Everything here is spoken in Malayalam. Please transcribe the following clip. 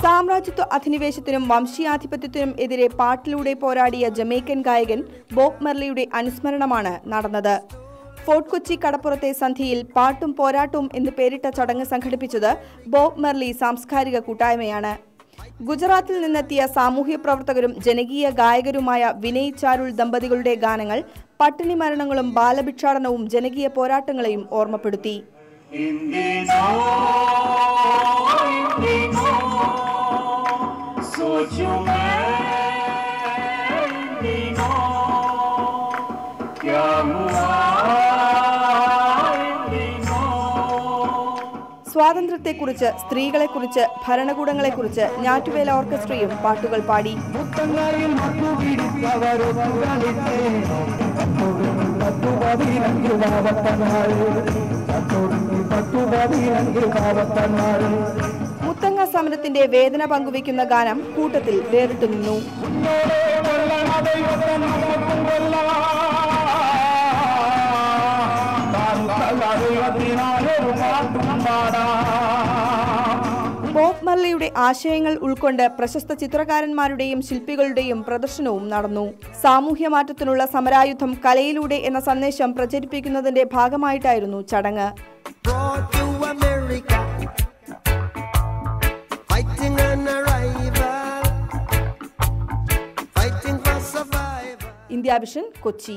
സാമ്രാജ്യത്വ അധിനിവേശത്തിനും വംശീയാധിപത്യത്തിനും എതിരെ പാട്ടിലൂടെ പോരാടിയ ജമൈക്കൻ ഗായകൻ ബോബ് മെർലിയുടെ അനുസ്മരണമാണ് നടന്നത്. ഫോർട്ട് കൊച്ചി കടപ്പുറത്തെ സന്ധിയിൽ പാട്ടും പോരാട്ടവും എന്ന് പേരിട്ട ചടങ്ങ് സംഘടിപ്പിച്ചത് ബോബ് മെർലി സാംസ്കാരിക കൂട്ടായ്മയാണ്. ഗുജറാത്തിൽ നിന്നെത്തിയ സാമൂഹ്യ പ്രവർത്തകരും ജനകീയ ഗായകരുമായ വിനയ് ചാരുൾ ദമ്പതികളുടെ ഗാനങ്ങൾ പട്ടിണി മരണങ്ങളും ബാലഭിക്ഷാടനവും ജനകീയ പോരാട്ടങ്ങളെയും ഓർമ്മപ്പെടുത്തി. Indigo, സ്വാതന്ത്ര്യത്തെക്കുറിച്ച് സ്ത്രീകളെക്കുറിച്ച് ഭരണകൂടങ്ങളെക്കുറിച്ച് ഞാറ്റുവേല ഓർക്കസ്ട്രയും പാട്ടുകൾ പാടി. മുത്തങ്ങ സമരത്തിന്റെ വേദന പങ്കുവയ്ക്കുന്ന ഗാനം കൂട്ടത്തിൽ വേറിട്ടു നിന്നു. പാട്ടും പാടാം ബോബ് മർലിയുടെ ആശയങ്ങൾ ഉൾക്കൊണ്ട് പ്രശസ്ത ചിത്രകാരന്മാരുടെയും ശില്പികളുടെയും പ്രദർശനവും നടന്നു. സാമൂഹ്യ മാറ്റത്തിനുള്ള സമരായുധം കലയിലൂടെ എന്ന സന്ദേശം പ്രചരിപ്പിക്കുന്നതിന്റെ ഭാഗമായിട്ടായിരുന്നു ചടങ്ങ്. Brought to America, fighting an arrival, fighting for survival. India vision Kochi.